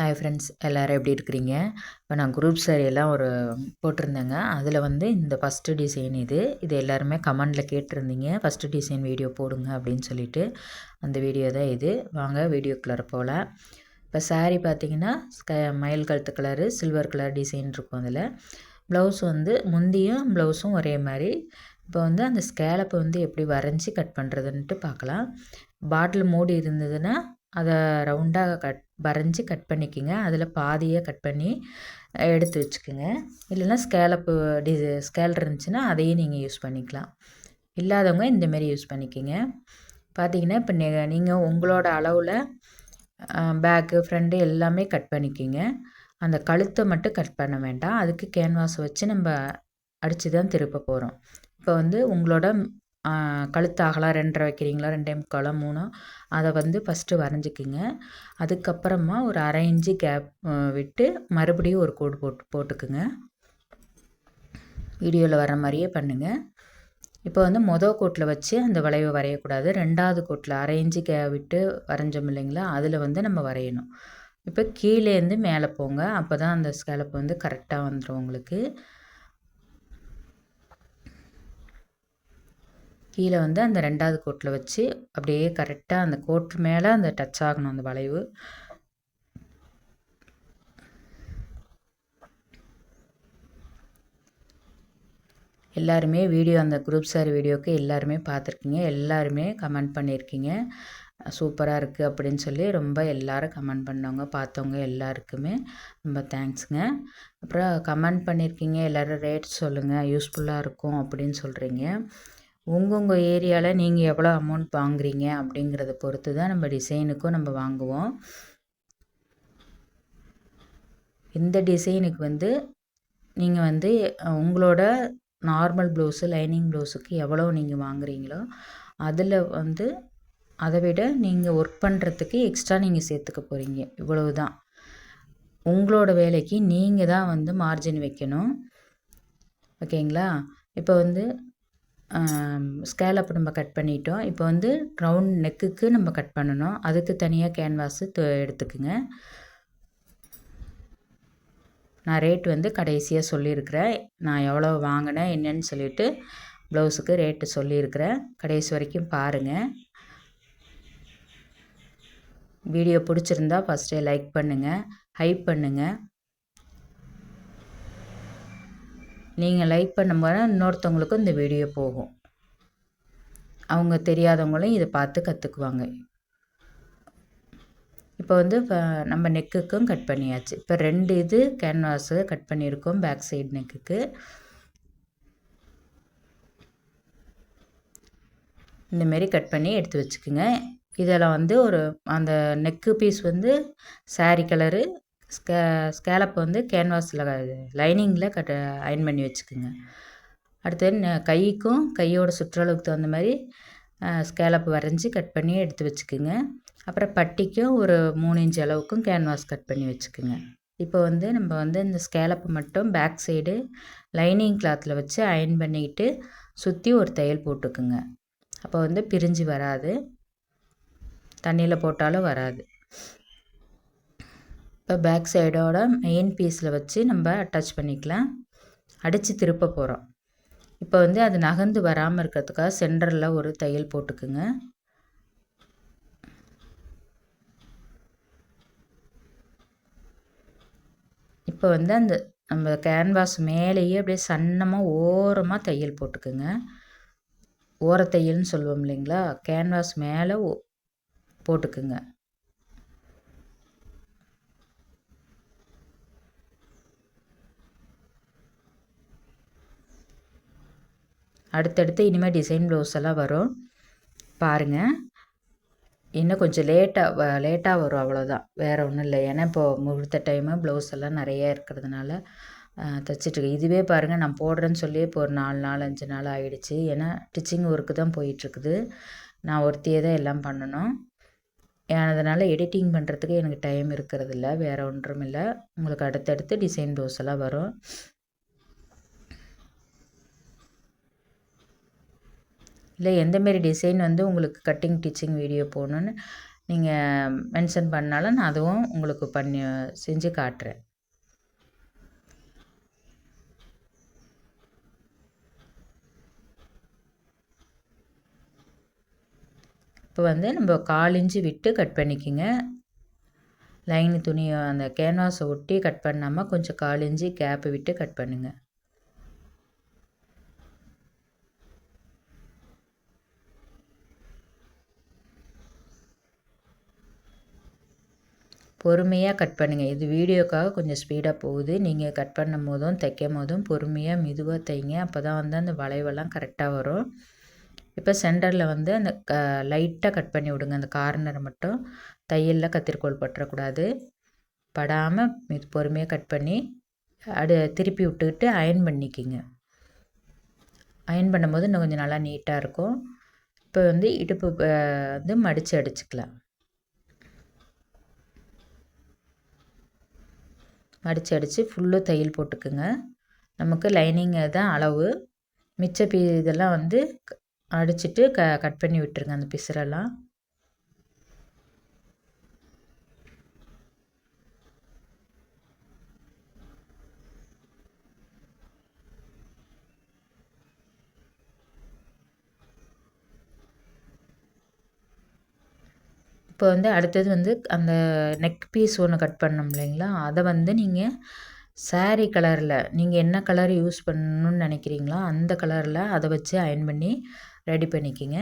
Hi friends எல்லோரும் எப்படி இருக்கிறீங்க? இப்போ நான் குரூப் எல்லாம் ஒரு போட்டிருந்தேங்க. அதில் வந்து இந்த ஃபஸ்ட்டு டிசைன் இது. இது எல்லாருமே கமெண்டில் கேட்டிருந்தீங்க. ஃபஸ்ட்டு டிசைன் வீடியோ போடுங்க அப்படின்னு சொல்லிட்டு. அந்த வீடியோ தான் இது. வாங்க வீடியோக்குள்ளே போகல இப்போ சாரீ பார்த்தீங்கன்னா ஸ்க மயில் கழுத்து கலரு சில்வர் கலர் டிசைன் இருக்கும் அதில். ப்ளவுஸ் வந்து முந்தியும் ப்ளவுஸும் ஒரே மாதிரி. இப்போ வந்து அந்த ஸ்கேலப்பை வந்து எப்படி வரைஞ்சி கட் பண்ணுறதுன்ட்டு பார்க்கலாம். பாட்டில் மூடி இருந்ததுன்னா அதை ரவுண்டாக கட் வரைஞ்சி கட் பண்ணிக்கோங்க. அதில் பாதியாக கட் பண்ணி எடுத்து வச்சுக்கோங்க. இல்லைன்னா ஸ்கேலப்பு டி ஸ்கேல் இருந்துச்சுன்னா அதையும் நீங்கள் யூஸ் பண்ணிக்கலாம். இல்லாதவங்க இந்தமாரி யூஸ் பண்ணிக்கோங்க. பார்த்தீங்கன்னா இப்போ நீங்கள் உங்களோட அளவில் பேக்கு ஃப்ரண்ட்டு எல்லாமே கட் பண்ணிக்கிங்க. அந்த கழுத்தை மட்டும் கட் பண்ண வேண்டாம். அதுக்கு கேன்வாஸ் வச்சு நம்ம அடித்து தான் திருப்ப போகிறோம் இப்போ வந்து உங்களோட கழுத்து அகலம் ரெண்டரை வைக்கிறீங்களா? ரெண்டே முக்காலோ? மூணோ? அதை வந்து ஃபஸ்ட்டு வரைஞ்சிக்கிங்க. அதுக்கப்புறமா ஒரு அரை இன்ச்சு கேப் விட்டு மறுபடியும் ஒரு கோடு போட்டு போட்டுக்குங்க. வீடியோவில் வர மாதிரியே பண்ணுங்கள் இப்போ வந்து மொதல் கோட்டில் வச்சு அந்த வளைவை வரையக்கூடாது. ரெண்டாவது கோட்டில் அரை இன்ச்சு கே விட்டு வரைஞ்சோம் இல்லைங்களா? அதில் வந்து நம்ம வரையணும். இப்போ கீழேருந்து மேலே போங்க. அப்போ தான் அந்த ஸ்கேலப் வந்து கரெக்டாக வந்துடும் உங்களுக்கு. கீழே வந்து அந்த ரெண்டாவது கோட்டில் வச்சு அப்படியே கரெக்டாக அந்த கோட்டு மேலே அந்த டச் ஆகணும் அந்த வளைவு. எல்லாருமே வீடியோ அந்த குரூப் சார் வீடியோவுக்கு எல்லாருமே பார்த்துருக்கீங்க. எல்லாருமே கமெண்ட் பண்ணியிருக்கீங்க. சூப்பராக இருக்குது அப்படின்னு சொல்லி ரொம்ப எல்லோரும் கமெண்ட் பண்ணவங்க பார்த்தவங்க எல்லாருக்குமே ரொம்ப தேங்க்ஸுங்க அப்புறம் கமெண்ட் பண்ணியிருக்கீங்க. எல்லோரும் ரேட் சொல்லுங்கள் யூஸ்ஃபுல்லாக இருக்கும் அப்படின்னு சொல்கிறீங்க உங்கவுங்க ஏரியாவில் நீங்கள் எவ்வளோ அமௌண்ட் வாங்குறீங்க அப்படிங்கிறத பொறுத்து தான் நம்ம டிசைனுக்கும் நம்ம வாங்குவோம். இந்த டிசைனுக்கு வந்து நீங்கள் வந்து உங்களோட நார்மல் ப்ளவுஸு லைனிங் ப்ளவுஸுக்கு எவ்வளோ நீங்கள் வாங்குறீங்களோ அதில் வந்து அதை விட நீங்கள் ஒர்க் பண்ணுறதுக்கு எக்ஸ்ட்ரா நீங்கள் சேர்த்துக்க போகிறீங்க இவ்வளவு தான் உங்களோட வேலைக்கு நீங்கள் தான் வந்து மார்ஜின் வைக்கணும். ஓகேங்களா? இப்போ வந்து ஸ்கேலப் நம்ம கட் பண்ணிட்டோம். இப்போ வந்து ரவுண்ட் நெக்குக்கு நம்ம கட் பண்ணணும். அதுக்கு தனியாக கேன்வாஸு எடுத்துக்குங்க. நான் ரேட் வந்து கடைசியாக சொல்லியிருக்கிறேன். நான் எவ்வளோ வாங்கினேன் என்னன்னு சொல்லிவிட்டு ப்ளவுஸுக்கு ரேட்டு சொல்லியிருக்கிறேன். கடைசி வரைக்கும் பாருங்கள் வீடியோ பிடிச்சிருந்தா ஃபஸ்ட்டே லைக் பண்ணுங்கள் ஹைப் பண்ணுங்கள் நீங்கள் லைக் பண்ணும்போது இன்னொருத்தவங்களுக்கும் இந்த வீடியோ போகும். அவங்க தெரியாதவங்களும் இதை பார்த்து கற்றுக்குவாங்க இப்போ வந்து நம்ம நெக்குக்கும் கட் பண்ணியாச்சு. இப்போ ரெண்டு இது கேன்வாஸு கட் பண்ணியிருக்கோம் பேக் சைடு நெக்குக்கு இந்தமாரி கட் பண்ணி எடுத்து வச்சுக்கோங்க. இதெல்லாம் வந்து ஒரு அந்த நெக்கு பீஸ் வந்து சாரி கலரு ஸ்கே ஸ்கேலப் வந்து கேன்வாஸில் லைனிங்கில் கட் அயன் பண்ணி வச்சுக்கோங்க. அடுத்தது கைக்கும் கையோட சுற்றளவுக்கு தகுந்த மாதிரி ஸ்கேலப் வரைஞ்சி கட் பண்ணி எடுத்து வச்சுக்கோங்க. அப்புறம் பட்டிக்கும் ஒரு மூணு இன்ச் அளவுக்கும் கேன்வாஸ் கட் பண்ணி வச்சுக்கோங்க. இப்போ வந்து நம்ம வந்து இந்த ஸ்கேலப்பை மட்டும் பேக் சைடு லைனிங் கிளாத்தில் வச்சு அயன் பண்ணிக்கிட்டு சுற்றி ஒரு தையல் போட்டுக்குங்க. அப்போ வந்து பிரிஞ்சு வராது. தண்ணியில் போட்டாலும் வராது. இப்போ பேக் சைடோட மெயின் பீஸில் வச்சு நம்ம அட்டாச் பண்ணிக்கலாம். அடித்து திருப்ப போகிறோம் இப்போ வந்து அது நகர்ந்து வராமல் இருக்கிறதுக்காக சென்டரில் ஒரு தையல் போட்டுக்குங்க. இப்போ வந்து அந்த நம்ம கேன்வாஸ் மேலேயே அப்படியே சன்னமாக ஓரமாக தையல் போட்டுக்குங்க. ஓரத்தையல்னு சொல்லுவோம் இல்லைங்களா? கேன்வாஸ் மேலே போட்டுக்குங்க. அடுத்தடுத்து இனிமேல் டிசைன் ப்ளவுஸ் எல்லாம் வரும். பாருங்கள் இன்னும் கொஞ்சம் லேட்டாக லேட்டாக வரும் அவ்வளோதான் வேறு ஒன்றும் இல்லை. ஏன்னா இப்போது முகூர்த்த டைமு ப்ளவுஸ் எல்லாம் நிறைய இருக்கிறதுனால தைச்சிட்ருக்கு இதுவே பாருங்கள் நான் போடுறேன்னு சொல்லி இப்போ ஒரு நாலு நாள் அஞ்சு நாள் ஆகிடுச்சு ஏன்னா டிச்சிங் ஒர்க்கு தான் போயிட்டுருக்குது. நான் ஒருத்தியே தான் எல்லாம் பண்ணணும். அதனால் எடிட்டிங் பண்ணுறதுக்கு எனக்கு டைம் இருக்கிறதில்ல. வேறு ஒன்றும் இல்லை. உங்களுக்கு அடுத்தடுத்து டிசைன் ப்ளவுஸ் எல்லாம் வரும். இல்லை எந்தமாரி டிசைன் வந்து உங்களுக்கு கட்டிங் டிச்சிங் வீடியோ போகணுன்னு நீங்கள் மென்ஷன் பண்ணாலும் நான் அதுவும் உங்களுக்கு பண்ணி செஞ்சு காட்டுறேன். இப்போ வந்து நம்ம கால் இன்ச்சு விட்டு கட் பண்ணிக்கோங்க. லைன் துணியை அந்த கேன்வாஸை ஒட்டி கட் பண்ணாமல் கொஞ்சம் கால் இன்ச்சு கேப்பு விட்டு கட் பண்ணுங்கள் பொறுமையாக கட் பண்ணுங்கள் இது வீடியோக்காக கொஞ்சம் ஸ்பீடாக போகுது. நீங்கள் கட் பண்ணும் போதும் தைக்கும் போதும் பொறுமையாக மெதுவாக தைங்க. அப்போ தான் வந்து அந்த வளைவெல்லாம் கரெக்டாக வரும். இப்போ சென்டரில் வந்து அந்த க லைட்டாக கட் பண்ணி விடுங்க. அந்த கார்னரை மட்டும். தையலில் கத்திரிக்கோள் பற்றக்கூடாது. படாமல் இது பொறுமையாக கட் பண்ணி அடு திருப்பி விட்டுக்கிட்டு அயன் பண்ணிக்கிங்க. அயன் பண்ணும்போது இன்னும் கொஞ்சம் நல்லா நீட்டாக இருக்கும். இப்போ வந்து இடுப்பு வந்து மடித்து அடிச்சுக்கலாம். மடித்து அடித்து ஃபுல்லும் தையல் போட்டுக்குங்க. நமக்கு லைனிங் தான் அளவு. மிச்ச பீ இதெல்லாம் வந்து அடிச்சுட்டு க கட் பண்ணி விட்டுருங்க அந்த பிசுரெல்லாம் இப்போ வந்து அடுத்தது வந்து அந்த நெக் பீஸ் ஒன்று கட் பண்ணோம் இல்லைங்களா? அதை வந்து நீங்கள் சாரீ கலரில் நீங்கள் என்ன கலர் யூஸ் பண்ணணுன்னு நினைக்கிறீங்களோ அந்த கலரில் அதை வச்சு அயன் பண்ணி ரெடி பண்ணிக்கிங்க.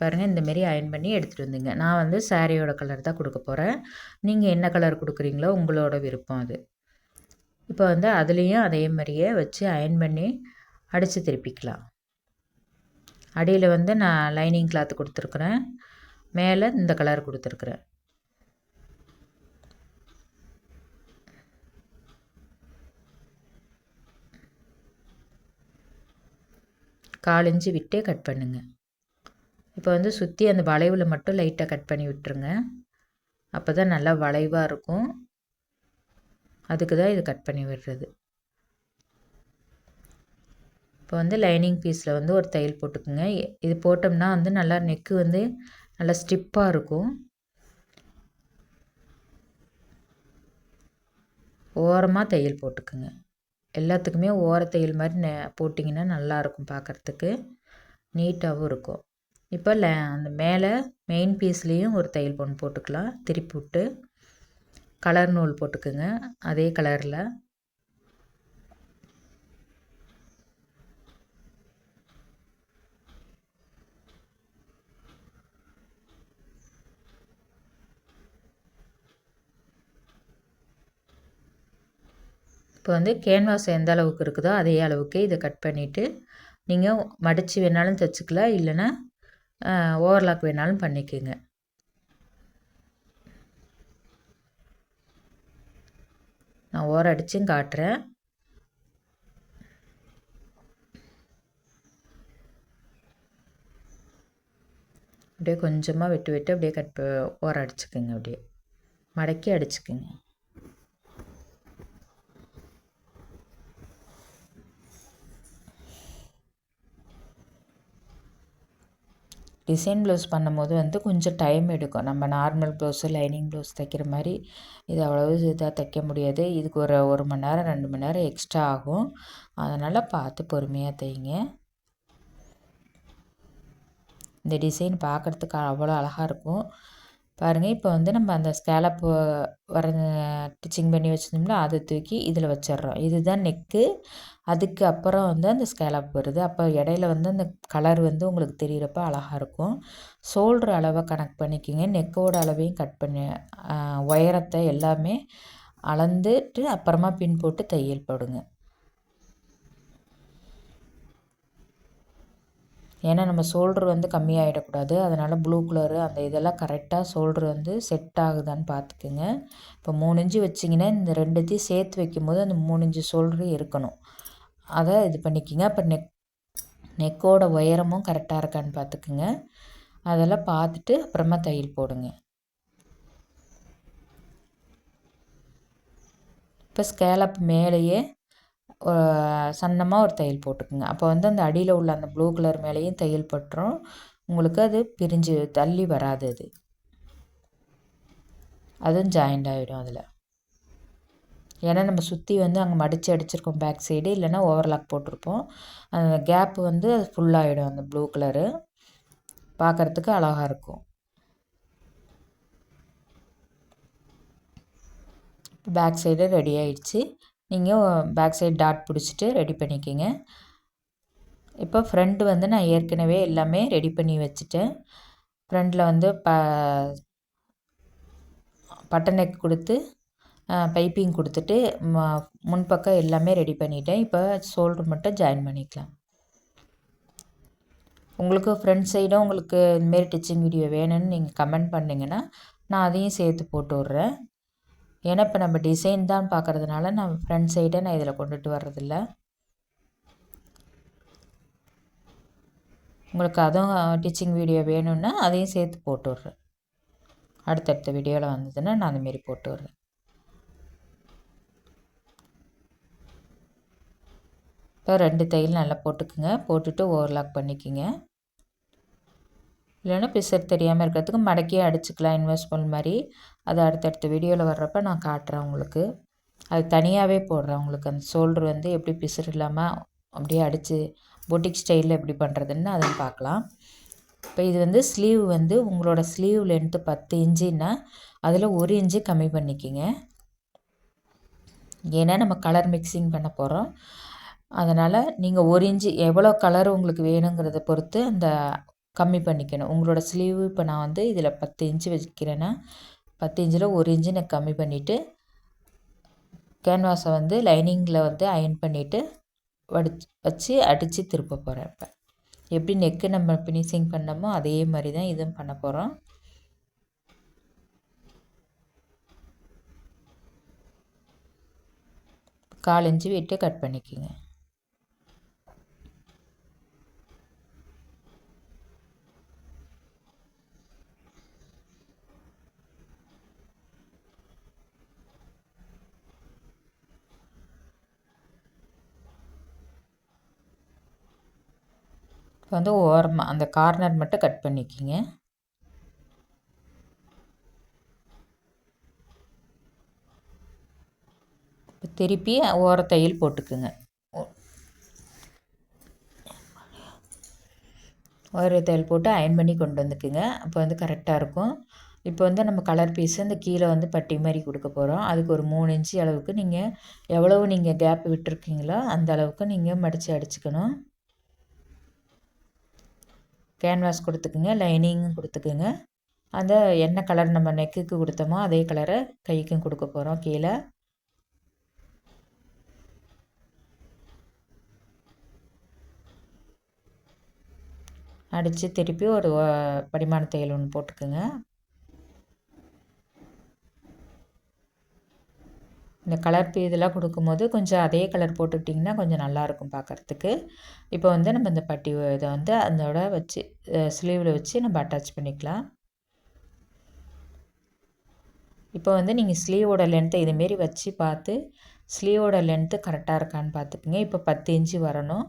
பாருங்கள் இந்தமாரி அயன் பண்ணி எடுத்துகிட்டு வந்துங்க. நான் வந்து சாரியோட கலர் தான் கொடுக்க போகிறேன் நீங்கள் என்ன கலர் கொடுக்குறீங்களோ உங்களோட விருப்பம் அது. இப்போ வந்து அதுலேயும் அதே மாதிரியே வச்சு அயன் பண்ணி அடித்து திருப்பிக்கலாம். அடியில் வந்து நான் லைனிங் கிளாத் கொடுத்துருக்குறேன். மேலே இந்த கலர் கொடுத்துருக்குறேன். காலஞ்சி விட்டே கட் பண்ணுங்க. இப்போ வந்து சுற்றி அந்த வளைவில் மட்டும் லைட்டாக கட் பண்ணி விட்டுருங்க. அப்போ தான் நல்லா வளைவாக இருக்கும். அதுக்கு தான் இது கட் பண்ணி விடுறது. இப்போ வந்து லைனிங் பீஸில் வந்து ஒரு தையல் போட்டுக்குங்க. இது போட்டோம்னா வந்து நல்லா நெக்கு வந்து நல்லா ஸ்டிப்பாக இருக்கும். ஓரமாக தையல் போட்டுக்குங்க. எல்லாத்துக்குமே ஓர தையல் மாதிரி நெ போட்டிங்கன்னா நல்லாயிருக்கும் பார்க்குறதுக்கு நீட்டாகவும் இருக்கும். இப்போ ல அந்த மேலே மெயின் பீஸ்லேயும் ஒரு தையல் பொண்ணு போட்டுக்கலாம். திருப்பி விட்டு. கலர் நூல் போட்டுக்குங்க. அதே கலரில் இப்போ வந்து கேன்வாஸ் எந்த அளவுக்கு இருக்குதோ அதே அளவுக்கு இதை கட் பண்ணிவிட்டு நீங்கள் மடித்து வேணாலும் தைச்சிக்கலாம் இல்லைன்னா ஓவர்லாக் வேணாலும் பண்ணிக்கோங்க. நான் ஓர அடித்தும் காட்டுறேன். அப்படியே கொஞ்சமாக விட்டு விட்டு அப்படியே கட் ஓர அடிச்சுக்குங்க அப்படியே. மடக்கி அடிச்சுக்குங்க. டிசைன் ப்ளவுஸ் பண்ணும்போது வந்து கொஞ்சம் டைம் எடுக்கும். நம்ம நார்மல் ப்ளவுஸு லைனிங் ப்ளவுஸ் தைக்கிற மாதிரி இது அவ்வளவு இதாக தைக்க முடியாது. இதுக்கு ஒரு ஒரு மணி நேரம் ரெண்டு மணி நேரம் எக்ஸ்ட்ரா ஆகும். அதனால் பார்த்து பொறுமையாக தைங்க. இந்த டிசைன் பார்க்குறதுக்கு அவ்வளோ அழகாக இருக்கும். பாருங்கள் இப்போ வந்து நம்ம அந்த ஸ்கேலப் வர ஸ்டிச்சிங் பண்ணி வச்சுருந்தோம்னா அதை தூக்கி இதில் வச்சிடுறோம். இதுதான் நெக்கு அதுக்கு அப்புறம் வந்து அந்த ஸ்கேலப் வருது. அப்போ இடையில வந்து அந்த கலர் வந்து உங்களுக்கு தெரிகிறப்ப அழகாக இருக்கும். ஷோல்ட்ரு அளவை கணக்கு பண்ணிக்கிங்க. நெக்கோட அளவையும் கட் பண்ணி. உயரத்தை எல்லாமே அளந்துட்டு அப்புறமா பின் போட்டு தையல் போடுங்க. ஏன்னா நம்ம ஷோல்ட்ரு வந்து கம்மியாகிடக்கூடாது அதனால் ப்ளூ கலரு அந்த இதெல்லாம் கரெக்டாக ஷோல்ட்ரு வந்து செட் ஆகுதான்னு பார்த்துக்குங்க. இப்போ மூணு இன்ச்சு வச்சிங்கன்னா இந்த ரெண்டுத்தையும் சேர்த்து வைக்கும்போது அந்த மூணு இன்ச்சு ஷோல்ட்ரு இருக்கணும். அதை இது பண்ணிக்கோங்க. அப்போ நெக் நெக்கோட உயரமும் கரெக்டாக இருக்கான்னு பார்த்துக்குங்க. அதெல்லாம் பார்த்துட்டு அப்புறமா தையல் போடுங்க. இப்போ ஸ்கேலப் மேலேயே சன்னமாக ஒரு தையல் போட்டுக்குங்க. அப்போ வந்து அந்த அடியில் உள்ள அந்த ப்ளூ கலர் மேலேயும் தையல் பட்டுரும். உங்களுக்கு அது பிரிஞ்சு தள்ளி வராது அது. அதுவும் ஜாயிண்ட் ஆகிடும் அதில். ஏன்னா நம்ம சுற்றி வந்து அங்கே மடித்து அடிச்சிருக்கோம் பேக் சைடு இல்லைன்னா ஓவர்லாக் போட்டிருப்போம். அந்த கேப் வந்து அது ஃபுல்லாகிடும் அந்த ப்ளூ கலரு பார்க்குறதுக்கு அழகாக இருக்கும். பேக் சைடு ரெடி ஆயிடுச்சு. நீங்கள் பேக் சைடு டாட் பிடிச்சிட்டு ரெடி பண்ணிக்கிங்க. இப்போ ஃப்ரண்ட் வந்து நான் ஏற்கனவே எல்லாமே ரெடி பண்ணி வச்சுட்டேன். ஃப்ரண்டில் வந்து ப பட்டனெக் கொடுத்து பைப்பிங் கொடுத்துட்டு ம முன்பக்கம் எல்லாமே ரெடி பண்ணிட்டேன். இப்போ ஷோல்ட்ரு மட்டும் ஜாயின் பண்ணிக்கலாம். உங்களுக்கு ஃப்ரண்ட் சைடும் உங்களுக்கு இதுமாரி டிச்சிங் வீடியோ வேணும்னு நீங்கள் கமெண்ட் பண்ணிங்கன்னா நான் அதையும் சேர்த்து போட்டு விட்றேன். ஏன்னா இப்போ நம்ம டிசைன் தான் பார்க்குறதுனால நான் ஃப்ரண்ட் சைடை நான் இதில் கொண்டுட்டு வர்றதில்ல. உங்களுக்கு அதுவும் டிச்சிங் வீடியோ வேணும்னா அதையும் சேர்த்து போட்டு விட்றேன். அடுத்தடுத்த வீடியோவில் வந்ததுன்னா நான் அந்தமாரி போட்டு விட்றேன். இப்போ ரெண்டு தையல் நல்லா போட்டுக்குங்க. போட்டுட்டு ஓவர்லாக் பண்ணிக்கிங்க. இல்லைன்னா பிசர் தெரியாமல் இருக்கிறதுக்கு மடக்கியே அடிச்சுக்கலாம் இன்வெஸ்ட்மெண்ட் மாதிரி. அது அடுத்தடுத்த வீடியோவில் வர்றப்ப நான் காட்டுறேன் உங்களுக்கு. அது தனியாகவே போடுறேன் உங்களுக்கு. அந்த ஷோல்டர் வந்து எப்படி பிசர் இல்லாமல் அப்படியே அடித்து பொட்டிக் ஸ்டைலில் எப்படி பண்ணுறதுன்னு அதை பார்க்கலாம். இப்போ இது வந்து ஸ்லீவ் வந்து உங்களோட ஸ்லீவ் லென்த்து பத்து இன்ச்சுன்னா அதில் ஒரு இன்ச்சு கம்மி பண்ணிக்கிங்க. ஏன்னா நம்ம கலர் மிக்சிங் பண்ண போகிறோம் அதனால் நீங்கள் ஒரு இன்ச்சு எவ்வளோ கலர் உங்களுக்கு வேணுங்கிறத பொறுத்து அந்த கம்மி பண்ணிக்கணும். உங்களோட ஸ்லீவ் இப்போ நான் வந்து இதில் பத்து இன்ச்சு வச்சுக்கிறேன்னா பத்து இன்ச்சில் ஒரு இன்ச்சு நான் கம்மி பண்ணிவிட்டு கேன்வாஸை வந்து லைனிங்கில் வந்து அயன் பண்ணிவிட்டு வடிச்சு வச்சு அடித்து திருப்ப போகிறேன் இப்போ. எப்படி நெக்கு நம்ம ஃபினிஷிங் பண்ணோமோ அதே மாதிரி தான் இதுவும் பண்ண போகிறோம் கால் இன்ச்சு விட்டு கட் பண்ணிக்கோங்க. இப்போ வந்து ஓரமாக அந்த கார்னர் மட்டும் கட் பண்ணிக்கிங்க. இப்போ திருப்பி ஓர தையல் போட்டுக்குங்க. ஓர தையல் போட்டு அயன் பண்ணி கொண்டு வந்துக்குங்க. அப்போ வந்து கரெக்டாக இருக்கும். இப்போ வந்து நம்ம கலர் பீஸு இந்த கீழே வந்து பட்டி மாதிரி கொடுக்க போகிறோம் அதுக்கு ஒரு மூணு இன்ச்சு அளவுக்கு நீங்கள் எவ்வளவு நீங்கள் கேப் விட்டுருக்கீங்களோ அந்த அளவுக்கு நீங்கள் மடித்து அடிச்சுக்கணும். கேன்வாஸ் கொடுத்துக்குங்க லைனிங்கும் கொடுத்துக்குங்க. அந்த என்ன கலர் நம்ம நெக்குக்கு கொடுத்தோமோ அதே கலரை கைக்கும் கொடுக்க போகிறோம் கீழே. அடித்து திருப்பி ஒரு படிமான தையல் ஒன்று போட்டுக்குங்க. இந்த கலர் இதெல்லாம் கொடுக்கும்போது கொஞ்சம் அதே கலர் போட்டுக்கிட்டிங்கன்னா கொஞ்சம் நல்லாயிருக்கும் பார்க்குறதுக்கு. இப்போ வந்து நம்ம இந்த பட்டி இதை வந்து அதோட வச்சு ஸ்லீவில் வச்சு நம்ம அட்டாச் பண்ணிக்கலாம். இப்போ வந்து நீங்கள் ஸ்லீவோட லென்த்தை இதுமாரி வச்சு பார்த்து ஸ்லீவோட லென்த்து கரெக்டாக இருக்கான்னு பார்த்துக்குங்க. இப்போ பத்து இன்ச்சு வரணும்.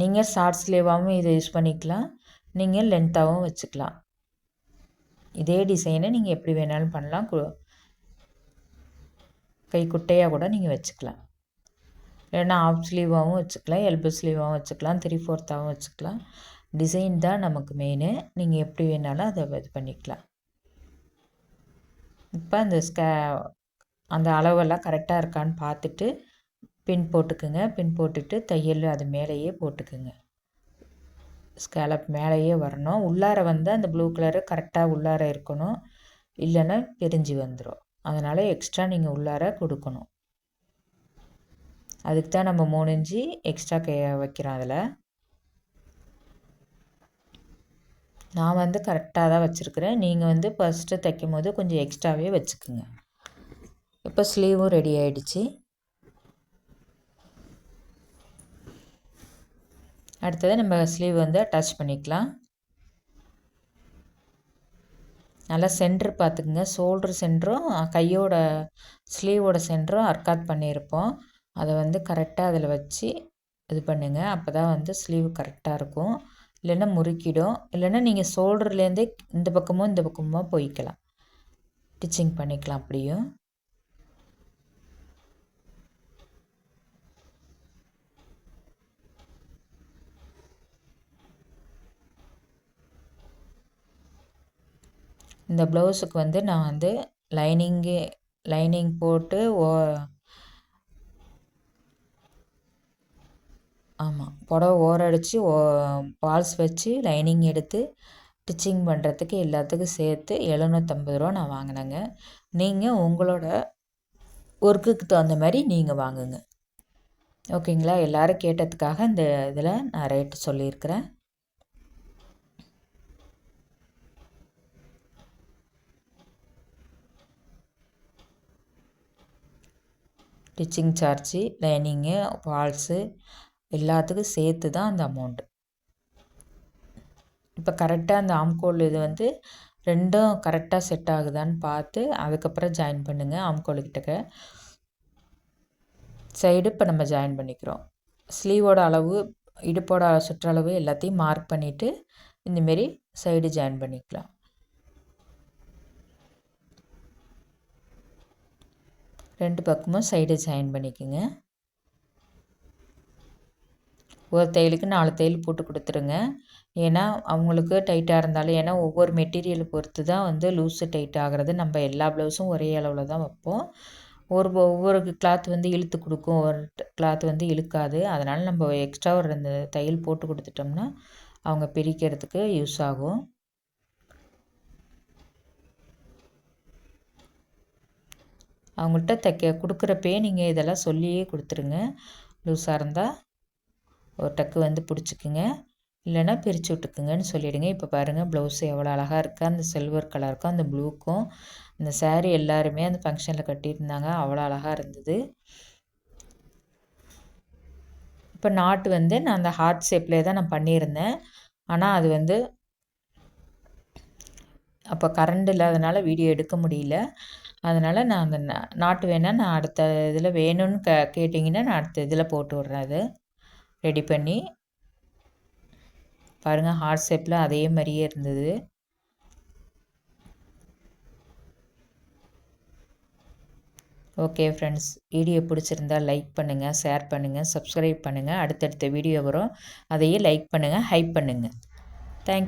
நீங்கள் ஷார்ட் ஸ்லீவாகவும் இதை யூஸ் பண்ணிக்கலாம். நீங்கள் லென்த்தாகவும் வச்சுக்கலாம். இதே டிசைனை நீங்கள் எப்படி வேணாலும் பண்ணலாம். கை குட்டையாக கூட நீங்கள் வச்சுக்கலாம். இல்லைன்னா ஆஃப் ஸ்லீவாகவும் வச்சுக்கலாம் எல்போ ஸ்லீவாகவும் வச்சுக்கலாம் த்ரீ ஃபோர்த்தாகவும் வச்சுக்கலாம். டிசைன் தான் நமக்கு மெயினு நீங்கள் எப்படி வேணாலும் அதை இது பண்ணிக்கலாம். இப்போ அந்த ஸ்கே அந்த அளவெல்லாம் கரெக்டாக இருக்கான்னு பார்த்துட்டு பின் போட்டுக்குங்க. பின் போட்டுட்டு தையல் அது மேலேயே போட்டுக்குங்க. ஸ்கேலப் மேலேயே வரணும். உள்ளார வந்து அந்த ப்ளூ கலரு கரெக்டாக உள்ளார இருக்கணும். இல்லைன்னா பிரிஞ்சு வந்துடும் அதனால் எக்ஸ்ட்ரா நீங்கள் உள்ளார கொடுக்கணும். அதுக்கு தான் நம்ம மூணு இன்ச்சு எக்ஸ்ட்ரா கே வைக்கிறோம் அதில். நான் வந்து கரெக்டாக தான் வச்சுருக்கிறேன். நீங்கள் வந்து ஃபஸ்ட்டு தைக்கும் போது கொஞ்சம் எக்ஸ்ட்ராவே வச்சுக்குங்க. இப்போ ஸ்லீவும் ரெடி ஆகிடுச்சு அடுத்தது நம்ம ஸ்லீவ் வந்து அட்டாச் பண்ணிக்கலாம். நல்லா சென்ட்ரு பார்த்துக்குங்க. ஷோல்ட்ரு சென்டரும் கையோட ஸ்லீவோட சென்டரும் அர்க்காத் பண்ணியிருப்போம். அதை வந்து கரெக்டாக அதில் வச்சு இது பண்ணுங்கள் அப்போ தான் வந்து ஸ்லீவ் கரெக்டாக இருக்கும். இல்லைன்னா முறுக்கிடும். இல்லைன்னா நீங்கள் ஷோல்டர்லேருந்தே இந்த பக்கமும் இந்த பக்கமும் போய்க்கலாம். ஸ்டிச்சிங் பண்ணிக்கலாம் அப்படியும். இந்த ப்ளவுஸுக்கு வந்து நான் வந்து லைனிங்கு லைனிங் போட்டு ஓ ஆமாம் புடவ ஓரடிச்சு ஓ பால்ஸ் வச்சு லைனிங் எடுத்து ஸ்டிச்சிங் பண்ணுறதுக்கு எல்லாத்துக்கும் சேர்த்து எழுநூற்றம்பது ரூபா நான் வாங்கினேங்க. நீங்கள் உங்களோட ஒர்க்குக்கு தகுந்த மாதிரி நீங்கள் வாங்குங்க. ஓகேங்களா? எல்லோரும் கேட்டதுக்காக இந்த இதில் நான் ரேட்டு சொல்லியிருக்கிறேன். டிச்சிங் சார்ஜு லைனிங்கு ஃபால்ஸு எல்லாத்துக்கும் சேர்த்து தான் அந்த அமௌண்ட்டு. இப்போ கரெக்டாக அந்த ஆம்கோல் இது வந்து ரெண்டும் கரெக்டாக செட் ஆகுதான்னு பார்த்து அதுக்கப்புறம் ஜாயின் பண்ணுங்கள் ஆம்கோலுக்கிட்டக்க சைடு இப்போ நம்ம ஜாயின் பண்ணிக்கிறோம். ஸ்லீவோட அளவு இடுப்போட சுற்றளவு எல்லாத்தையும் மார்க் பண்ணிவிட்டு இந்தமாரி சைடு ஜாயின் பண்ணிக்கலாம். ரெண்டு பக்கமும் சைடு ஜாயின் பண்ணிக்கோங்க. ஒரு தையலுக்கு நாலு தையல் போட்டு கொடுத்துருங்க. ஏன்னா அவங்களுக்கு டைட்டாக இருந்தாலும் ஏன்னா ஒவ்வொரு மெட்டீரியல் பொறுத்து தான் வந்து லூஸு டைட் ஆகிறது. நம்ம எல்லா ப்ளவுஸும் ஒரே அளவில் தான் வைப்போம். ஒரு ஒவ்வொரு கிளாத் வந்து இழுத்து கொடுக்கும். ஒரு கிளாத் வந்து இழுக்காது. அதனால் நம்ம எக்ஸ்ட்ரா ஒரு ரெண்டு தையல் போட்டு கொடுத்துட்டோம்னா அவங்க பிரிக்கிறதுக்கு யூஸ் ஆகும். அவங்கள்ட்ட தைக்க கொடுக்குறப்பே நீங்கள் இதெல்லாம் சொல்லியே கொடுத்துருங்க. லூஸாக இருந்தால் ஒரு டக்கு வந்து பிடிச்சிக்குங்க. இல்லைன்னா பிரித்து விட்டுக்குங்கன்னு சொல்லிவிடுங்க இப்போ பாருங்கள் ப்ளவுஸ் எவ்வளோ அழகாக இருக்குது அந்த சில்வர் கலருக்கும் அந்த ப்ளூக்கும் இந்த சேரீ எல்லாருமே அந்த ஃபங்க்ஷனில் கட்டியிருந்தாங்க. அவ்வளோ அழகாக இருந்தது. இப்போ நாட்டு வந்து நான் அந்த ஹார்ட் ஷேப்லேயே தான் நான் பண்ணியிருந்தேன். ஆனால் அது வந்து அப்போ கரண்ட் இல்லாதனால வீடியோ எடுக்க முடியல. அதனால் நான் அந்த நாட்டு வேணால் நான் அடுத்த இதில் வேணும்னு க கேட்டிங்கன்னா நான் அடுத்த இதில் போட்டு விட்றேன் அது. ரெடி பண்ணி. பாருங்கள் ஹார்ட் ஷேப்பில் அதே மாதிரியே இருந்தது. ஓகே ஃப்ரெண்ட்ஸ் வீடியோ பிடிச்சிருந்தால் லைக் பண்ணுங்கள் ஷேர் பண்ணுங்கள் சப்ஸ்கிரைப் பண்ணுங்கள் அடுத்தடுத்த வீடியோ வரும். அதையே லைக் பண்ணுங்கள் ஹைப் பண்ணுங்கள் தேங்க்